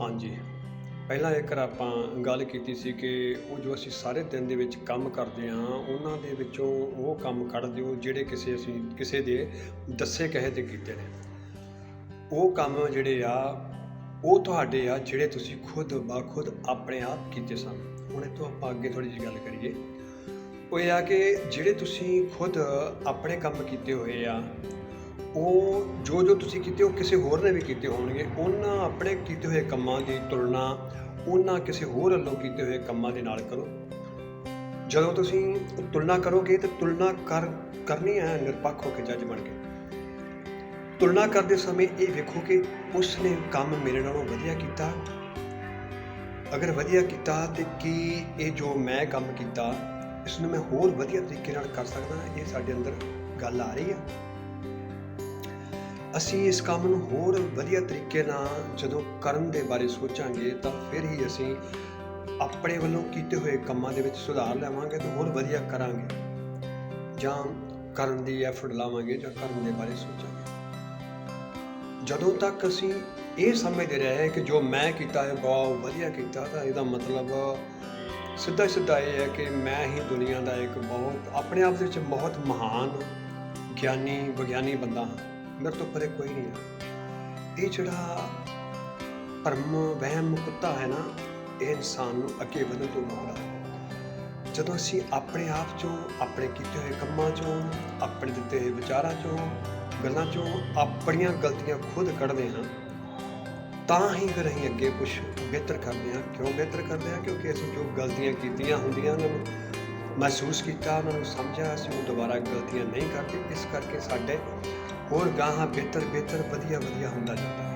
ਹਾਂਜੀ। ਪਹਿਲਾਂ ਇੱਕ ਆਪਾਂ ਗੱਲ ਕੀਤੀ ਸੀ ਕਿ ਉਹ ਜੋ ਅਸੀਂ ਸਾਰੇ ਦਿਨ ਦੇ ਵਿੱਚ ਕੰਮ ਕਰਦੇ ਹਾਂ, ਉਹਨਾਂ ਦੇ ਵਿੱਚੋਂ ਉਹ ਕੰਮ ਕੱਢ ਦਿਓ ਜਿਹੜੇ ਕਿਸੇ ਅਸੀਂ, ਕਿਸੇ ਦੇ ਦੱਸੇ ਕਹੇ ਤੇ ਕੀਤੇ ਨੇ। ਉਹ ਕੰਮ ਜਿਹੜੇ ਆ, ਉਹ ਤੁਹਾਡੇ ਆ ਜਿਹੜੇ ਤੁਸੀਂ ਖੁਦ ਬਾ ਖੁਦ ਆਪਣੇ ਆਪ ਕੀਤੇ ਸਨ। ਹੁਣ ਇਹ ਤੋਂ ਆਪਾਂ ਅੱਗੇ ਥੋੜੀ ਜਿਹੀ ਗੱਲ ਕਰੀਏ। ਉਹ ਇਹ ਆ ਕਿ ਜਿਹੜੇ ਤੁਸੀਂ ਖੁਦ ਆਪਣੇ ਕੰਮ ਕੀਤੇ ਹੋਏ ਆ ਉਹ ਜੋ ਜੋ ਤੁਸੀਂ ਕੀਤੇ, ਉਹ ਕਿਸੇ ਹੋਰ ਨੇ ਵੀ ਕੀਤੇ ਹੋਣਗੇ। ਉਹਨਾਂ ਆਪਣੇ ਕੀਤੇ ਹੋਏ ਕੰਮਾਂ ਦੀ ਤੁਲਨਾ ਉਹਨਾਂ ਕਿਸੇ ਹੋਰ ਵੱਲੋਂ ਕੀਤੇ ਹੋਏ ਕੰਮਾਂ ਦੇ ਨਾਲ ਕਰੋ। ਜਦੋਂ ਤੁਸੀਂ ਤੁਲਨਾ ਕਰੋਗੇ ਤਾਂ ਤੁਲਨਾ ਕਰ ਕਰਨੀ ਹੈ, ਨਿਰਪੱਖ ਹੋ ਕੇ, ਜੱਜ ਬਣ ਕੇ। ਤੁਲਨਾ ਕਰਦੇ ਸਮੇਂ ਇਹ ਵੇਖੋ ਕਿ ਉਸ ਨੇ ਕੰਮ ਮੇਰੇ ਨਾਲੋਂ ਵਧੀਆ ਕੀਤਾ। ਅਗਰ ਵਧੀਆ ਕੀਤਾ, ਤੇ ਕੀ ਇਹ ਜੋ ਮੈਂ ਕੰਮ ਕੀਤਾ ਇਸ ਨੂੰ ਮੈਂ ਹੋਰ ਵਧੀਆ ਤਰੀਕੇ ਨਾਲ ਕਰ ਸਕਦਾ? ਇਹ ਸਾਡੇ ਅੰਦਰ ਗੱਲ ਆ ਰਹੀ ਹੈ। ਅਸੀਂ ਇਸ ਕੰਮ ਨੂੰ ਹੋਰ ਵਧੀਆ ਤਰੀਕੇ ਨਾਲ ਜਦੋਂ ਕਰਨ ਦੇ ਬਾਰੇ ਸੋਚਾਂਗੇ, ਤਾਂ ਫਿਰ ਹੀ ਅਸੀਂ ਆਪਣੇ ਵੱਲੋਂ ਕੀਤੇ ਹੋਏ ਕੰਮਾਂ ਦੇ ਵਿੱਚ ਸੁਧਾਰ ਲਿਆਵਾਂਗੇ ਤੇ ਹੋਰ ਵਧੀਆ ਕਰਾਂਗੇ। ਜਾਂ ਕਰਨ ਦੀ ਐਫਰਟ ਲਾਵਾਂਗੇ ਜਾਂ ਕਰਨ ਦੇ ਬਾਰੇ ਸੋਚਾਂਗੇ। ਜਦੋਂ ਤੱਕ ਅਸੀਂ ਇਹ ਸਮਝਦੇ ਰਹੇ ਕਿ ਜੋ ਮੈਂ ਕੀਤਾ ਹੈ ਬਹੁਤ ਵਧੀਆ ਕੀਤਾ, ਤਾਂ ਇਹਦਾ ਮਤਲਬ ਸਿੱਧਾ ਸਿੱਧਾ ਇਹ ਹੈ ਕਿ ਮੈਂ ਹੀ ਦੁਨੀਆ ਦਾ ਇੱਕ ਬਹੁਤ, ਆਪਣੇ ਆਪ ਦੇ ਵਿੱਚ ਬਹੁਤ ਮਹਾਨ, ਗਿਆਨੀ, ਵਿਗਿਆਨੀ ਬੰਦਾ ਹਾਂ। ਮੇਰੇ ਤੋਂ ਪਰੇ ਕੋਈ ਨਹੀਂ ਹੈ ਇਹ ਜਿਹੜਾ ਭਰਮ, ਵਹਿਮ, ਕੁੱਤਾ ਹੈ ਨਾ, ਇਹ ਇਨਸਾਨ ਨੂੰ ਅੱਗੇ ਵਧਣ ਤੋਂ ਰੋਕਦਾ ਜਦੋਂ ਅਸੀਂ ਆਪਣੇ ਆਪ ਚੋਂ, ਆਪਣੇ ਕੀਤੇ ਹੋਏ ਕੰਮਾਂ ਚੋਂ, ਆਪਣੇ ਦਿੱਤੇ ਹੋਏ ਵਿਚਾਰਾਂ ਚੋਂ, ਗੱਲਾਂ ਚੋਂ ਆਪਣੀਆਂ ਗਲਤੀਆਂ ਖੁਦ ਕੱਢਦੇ ਹਾਂ, ਤਾਂ ਹੀ ਫਿਰ ਅਸੀਂ ਅੱਗੇ ਕੁਝ ਬਿਹਤਰ ਕਰਦੇ ਹਾਂ। ਕਿਉਂ ਬਿਹਤਰ ਕਰਦੇ ਹਾਂ? ਕਿਉਂਕਿ ਅਸੀਂ ਜੋ ਗਲਤੀਆਂ ਕੀਤੀਆਂ ਹੁੰਦੀਆਂ, ਉਹਨਾਂ ਨੂੰ ਮਹਿਸੂਸ ਕੀਤਾ, ਉਹਨਾਂ ਨੂੰ ਸਮਝਿਆ, ਅਸੀਂ ਉਹ ਦੁਬਾਰਾ ਗਲਤੀਆਂ ਨਹੀਂ ਕਰਦੇ ਇਸ ਕਰਕੇ ਸਾਡੇ ਹੋਰ ਗਾਹਾਂ ਬਿਹਤਰ ਬਿਹਤਰ ਵਧੀਆ ਵਧੀਆ ਹੁੰਦਾ ਜਾਂਦਾ।